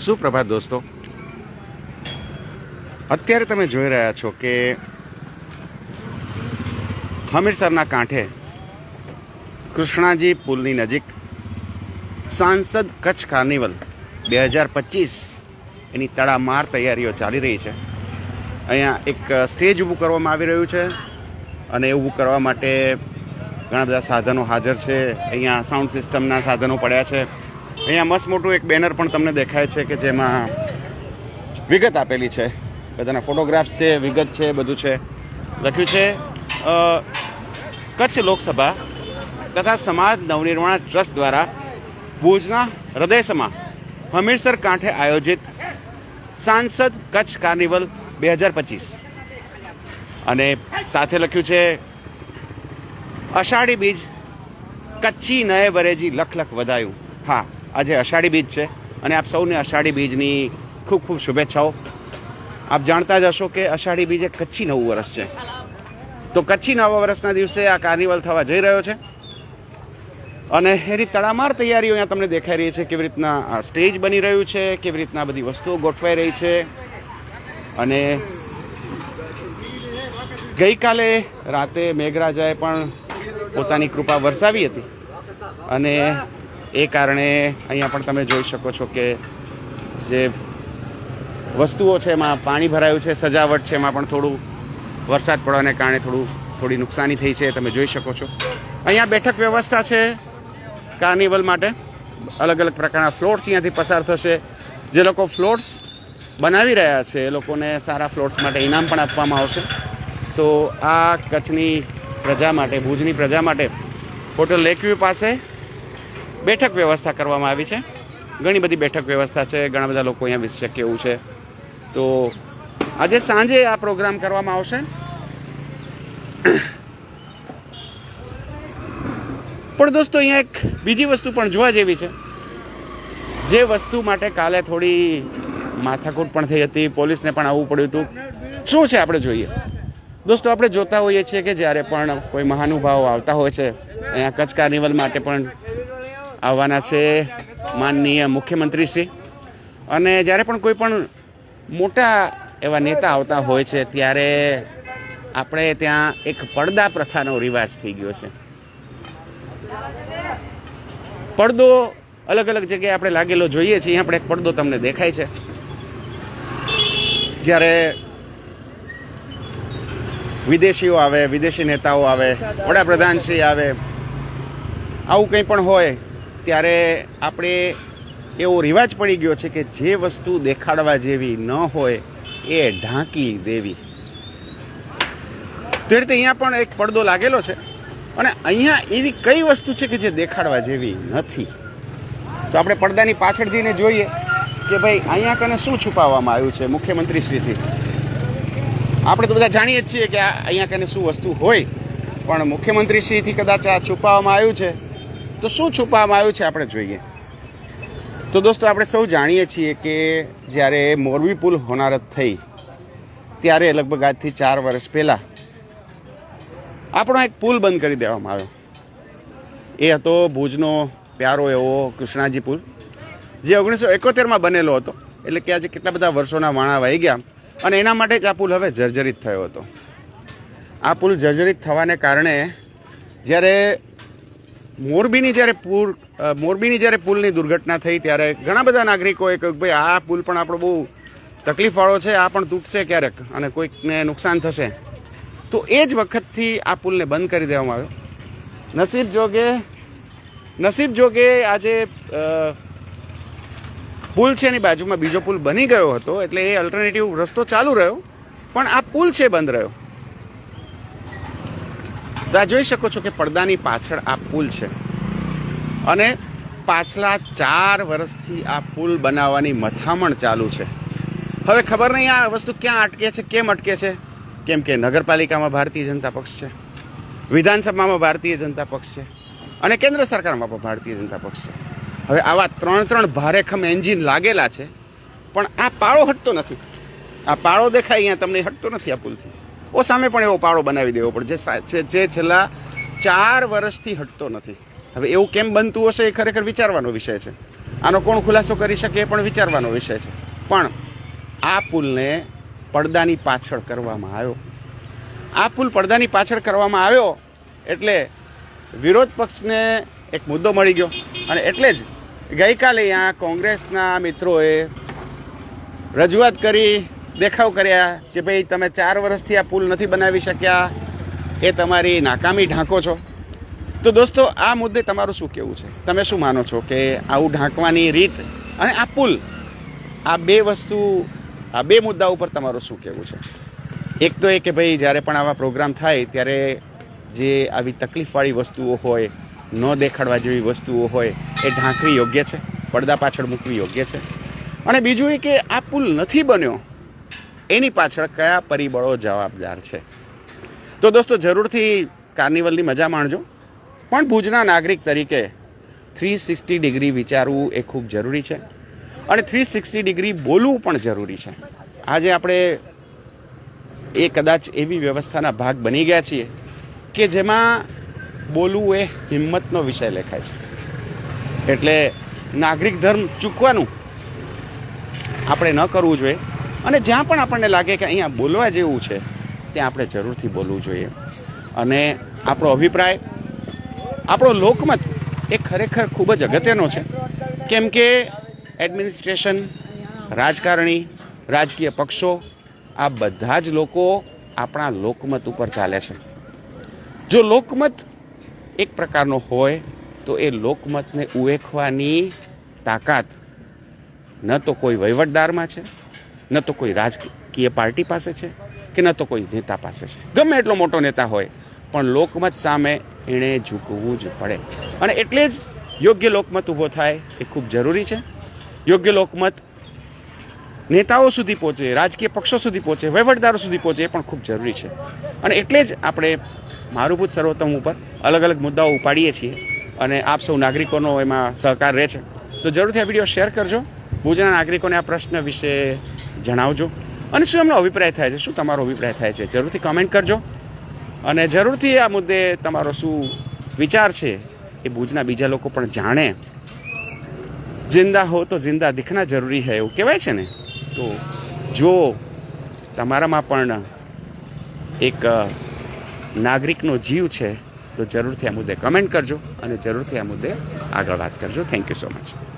સુપ્રભાત દોસ્તો? અત્યારે તમે જોઈ રહ્યા છો કે હમીરસરના કાંઠે કૃષ્ણાજી પુલની નજીક સાંસદ કચ્છ કાર્નિવલ બે હજાર પચીસ એની તડામાર તૈયારીઓ ચાલી રહી છે. અહીંયા એક સ્ટેજ ઊભું કરવામાં આવી રહ્યું છે અને એ ઊભું કરવા માટે ઘણા બધા સાધનો હાજર છે. અહીંયા સાઉન્ડ સિસ્ટમના સાધનો પડ્યા છે. અહીંયા મસ્ત મોટું એક બેનર પણ તમને દેખાય છે કે જેમાં વિગત આપેલી છે. બધાના ફોટોગ્રાફ્સ છે, વિગત છે, બધું છે. લખ્યું છે કચ્છ લોકસભા તથા સમાજ નવનિર્માણ ટ્રસ્ટ દ્વારા ભુજના હૃદયસમાં હમીરસર કાંઠે આયોજિત સાંસદ કચ્છ કાર્નિવલ બે હજાર પચીસ. અને સાથે લખ્યું છે, અષાઢી બીજ કચ્છી નયે વરેજી લખ લખ વધાયું. હા આજે અષાઢી બીજ છે અને આપ સૌને અષાઢી બીજની ખૂબ ખૂબ શુભેચ્છાઓ. આપ જાણતા જ હશો કે અષાઢી બીજ એ કચ્છી નવું વર્ષ છે. તો કચ્છી નવા વર્ષના દિવસે આ કાર્નિવલ થવા જઈ રહ્યો છે. અને એની તડામાર તૈયારીઓ અહીંયા તમને દેખાઈ રહી છે કેવી રીતના સ્ટેજ બની રહ્યું છે, કેવી રીતના બધી વસ્તુઓ ગોઠવાઈ રહી છે. અને ગઈકાલે રાતે મેઘરાજાએ પણ પોતાની કૃપા વરસાવી હતી. અને એ કારણે અહીંયા પણ તમે જોઈ શકો છો કે જે વસ્તુઓ છે એમાં પાણી ભરાયું છે, સજાવટ છે, એમાં પણ થોડું વરસાદ પડવાને કારણે થોડું, થોડી નુકસાની થઈ છે, તમે જોઈ શકો છો. અહીંયા બેઠક વ્યવસ્થા છે કાર્નિવલ માટે. અલગ અલગ પ્રકારના ફ્લોટ્સ અહીંયાથી પસાર થશે. જે લોકો ફ્લોટ્સ બનાવી રહ્યા છે, એ લોકોને સારા ફ્લોટ્સ માટે ઇનામ પણ આપવામાં આવશે. તો આ કચ્છની પ્રજા માટે, ભુજની પ્રજા માટે, હોટલ લેકવ્યુ પાસે બેઠક વ્યવસ્થા કરવામાં આવી છે. ઘણી બધી બેઠક વ્યવસ્થા છે. ઘણા બધા લોકો અહીંયા વિશે શકે એવું છે. તો આજે સાંજે આ પ્રોગ્રામ કરવામાં આવશે. પણ દોસ્તો, અહીંયા એક બીજી વસ્તુ પણ જોવા જેવી છે. જે વસ્તુ માટે કાલે થોડી માથાકૂટ પણ થઈ હતી. પોલીસને પણ આવવું પડ્યું હતું. શું છે આપણે જોઈએ? દોસ્તો, આપણે જોતા હોઈએ છીએ કે જ્યારે પણ કોઈ મહાનુભાવો આવતા હોય છે, અહીંયા કચ્છ કાર્નિવલ માટે પણ આવવાના છે માનનીય મુખ્યમંત્રીશ્રી અને જ્યારે પણ કોઈ પણ મોટા એવા નેતા આવતા હોય છે, ત્યારે આપણે ત્યાં એક પડદા પ્રથાનો રિવાજ થઈ ગયો છે. પડદો અલગ અલગ જગ્યાએ આપણે લાગેલો જોઈએ છીએ આપણે એક પડદો તમને દેખાય છે. જ્યારે વિદેશીઓ આવે, વિદેશી નેતાઓ આવે, વડાપ્રધાન શ્રી આવે, આવું કંઈ પણ હોય ત્યારે આપણે એવો રિવાજ પડી ગયો છે કે જે વસ્તુ દેખાડવા જેવી ન હોય એ ઢાંકી દેવી. તે રીતે અહીંયા પણ એક પડદો લાગેલો છે અને અહીંયા એવી કઈ વસ્તુ છે કે જે દેખાડવા જેવી નથી? તો આપણે પડદાની પાછળ જઈને જોઈએ કે ભાઈ અહીંયા કને શું છુપાવવામાં આવ્યું છે મુખ્યમંત્રીશ્રીથી? આપણે તો બધા જાણીએ જ છીએ કે આ અહીંયા કને શું વસ્તુ હોય, પણ મુખ્યમંત્રીશ્રીથી કદાચ આ છુપાવવામાં આવ્યું છે. તો શું છુપાવવામાં આવ્યું છે આપણે જોઈએ. તો દોસ્તો, આપણે સૌ જાણીએ છીએ કે જ્યારે મોરબી પુલ હોનારત થઈ, ત્યારે લગભગ આજથી ચાર વર્ષ પહેલાં આપણો એક પુલ બંધ કરી દેવામાં આવ્યો. એ હતો ભુજનો પ્યારો એવો કૃષ્ણાજી પુલ, જે ઓગણીસો એકોતેરમાં બનેલો હતો. એટલે કે આજે કેટલા બધા વર્ષોના વાણા વહી ગયા અને એના માટે જ આ પુલ હવે જર્જરિત થયો હતો. આ પુલ જર્જરિત થવાને કારણે જ્યારે મોરબીની જ્યારે પુલ મોરબીની જ્યારે પુલની દુર્ઘટના થઈ ત્યારે ઘણા બધા નાગરિકોએ કહ્યું ભાઈ, આ પુલ પણ આપણો બહુ તકલીફવાળો છે, આ પણ તૂટશે ક્યારેક અને કોઈકને નુકસાન થશે. તો એ જ વખતથી આ પુલને બંધ કરી દેવામાં આવ્યો. નસીબ જોગે નસીબ જોગે આજે પુલ છે એની બાજુમાં બીજો પુલ બની ગયો હતો, એટલે એ અલ્ટરનેટિવ રસ્તો ચાલુ રહ્યો, પણ આ પુલ છે બંધ રહ્યો. તો આ જોઈ શકો છો કે પડદાની પાછળ આ પુલ છે. અને પાછલા ચાર વર્ષથી આ પુલ બનાવવાની મથામણ ચાલુ છે. હવે ખબર નહીં આ વસ્તુ ક્યાં અટકે છે, કેમ અટકે છે? કેમ કે નગરપાલિકામાં ભારતીય જનતા પક્ષ છે. વિધાનસભામાં ભારતીય જનતા પક્ષ છે. અને કેન્દ્ર સરકારમાં પણ ભારતીય જનતા પક્ષ છે. હવે આવા ત્રણ ત્રણ ભારેખમ એન્જિન લાગેલા છે, પણ આ પાળો હટતો નથી. આ પાળો દેખાય અહીંયા, તમને હટતો નથી આ પુલથી. ઓ સામે પણ એવો પાળો બનાવી દેવો પડે. જે સા- જે- જે છેલ્લા ચાર વર્ષથી હટતો નથી. હવે એવું કેમ બનતું હશે એ ખરેખર વિચારવાનો વિષય છે. આનો કોણ ખુલાસો કરી શકે એ પણ વિચારવાનો વિષય છે. પણ આ પુલને પડદાની પાછળ કરવામાં આવ્યો. આ પુલ પડદાની પાછળ કરવામાં આવ્યો એટલે વિરોધ પક્ષને એક મુદ્દો મળી ગયો. અને એટલે જ ગઈકાલે અહીંયા કોંગ્રેસના મિત્રોએ રજૂઆત કરી દેખાવ કર્યા કે ભાઈ તમે ચાર વર્ષથી આ પુલ નથી બનાવી શક્યા, એ તમારી નાકામી ઢાંકો છો. તો દોસ્તો, આ મુદ્દે તમારું શું કહેવું છે? તમે શું માનો છો કે આવું ઢાંકવાની રીત અને આ પુલ, આ બે વસ્તુ, આ બે મુદ્દા ઉપર તમારું શું કહેવું છે? એક તો એ કે ભાઈ જ્યારે પણ આવા પ્રોગ્રામ થાય ત્યારે જે આવી તકલીફવાળી વસ્તુઓ હોય, ન દેખાડવા જેવી વસ્તુઓ હોય, એ ઢાંકવી યોગ્ય છે? પડદા પાછળ મૂકવી યોગ્ય છે? અને બીજું એ કે આ પુલ નથી બન્યો એની પાછળ કયા પરિબળો જવાબદાર છે? તો દોસ્તો, જરૂરથી કાર્નિવલની મજા માણજો. પણ ભુજના નાગરિક તરીકે થ્રી સિક્સટી ડિગ્રી વિચારવું એ ખૂબ જરૂરી છે અને થ્રી સિક્સટી ડિગ્રી બોલવું પણ જરૂરી છે. આજે આપણે એ કદાચ એવી વ્યવસ્થાના ભાગ બની ગયા છીએ કે જેમાં બોલવું એ હિંમતનો વિષય લેખાય છે. એટલે નાગરિક ધર્મ ચૂકવાનું આપણે ન કરવું જોઈએ. અને જ્યાં પણ આપણને લાગે કે અહીંયા બોલવા જેવું છે, ત્યાં આપણે જરૂરથી બોલવું જોઈએ. અને આપણો અભિપ્રાય, આપણો લોકમત એ ખરેખર ખૂબ જ અગત્યનો છે. કેમ કે એડમિનિસ્ટ્રેશન, રાજકારણી, રાજકીય પક્ષો, આ બધા જ લોકો આપણા લોકમત ઉપર ચાલે છે. જો લોકમત એક પ્રકારનો હોય, તો એ લોકમતને ઉવેખવાની તાકાત ન તો કોઈ વહીવટદારમાં છે. ન તો કોઈ રાજકીય પાર્ટી પાસે છે કે ન તો કોઈ નેતા પાસે છે. ગમે એટલો મોટો નેતા હોય, પણ લોકમત સામે એણે ઝૂકવું જ પડે. અને એટલે જ યોગ્ય લોકમત ઊભો થાય એ ખૂબ જરૂરી છે. યોગ્ય લોકમત નેતાઓ સુધી પહોંચે, રાજકીય પક્ષો સુધી પહોંચે, વહીવટદારો સુધી પહોંચે એ પણ ખૂબ જરૂરી છે. અને એટલે જ આપણે મારુભૂત સર્વોત્તમ ઉપર અલગ અલગ મુદ્દાઓ ઉપાડીએ છીએ અને આપ સૌ નાગરિકોનો એમાં સહકાર રહે છે. તો જરૂરથી આ વીડિયો શેર કરજો. ભુજના નાગરિકોને આ પ્રશ્ન વિશે જણાવજો. અને શું એમનો અભિપ્રાય થાય છે? શું તમારો અભિપ્રાય થાય છે? જરૂરથી કમેન્ટ કરજો. અને જરૂરથી આ મુદ્દે તમારો શું વિચાર છે એ ભુજના બીજા લોકો પણ જાણે. જિંદા હો તો જિંદા દિખના જરૂરી હૈ એવું કહેવાય છે ને? તો જો તમારામાં પણ એક નાગરિકનો જીવ છે, તો જરૂરથી આ મુદ્દે કમેન્ટ કરજો અને જરૂરથી આ મુદ્દે આગળ વાત કરજો. Thank you so much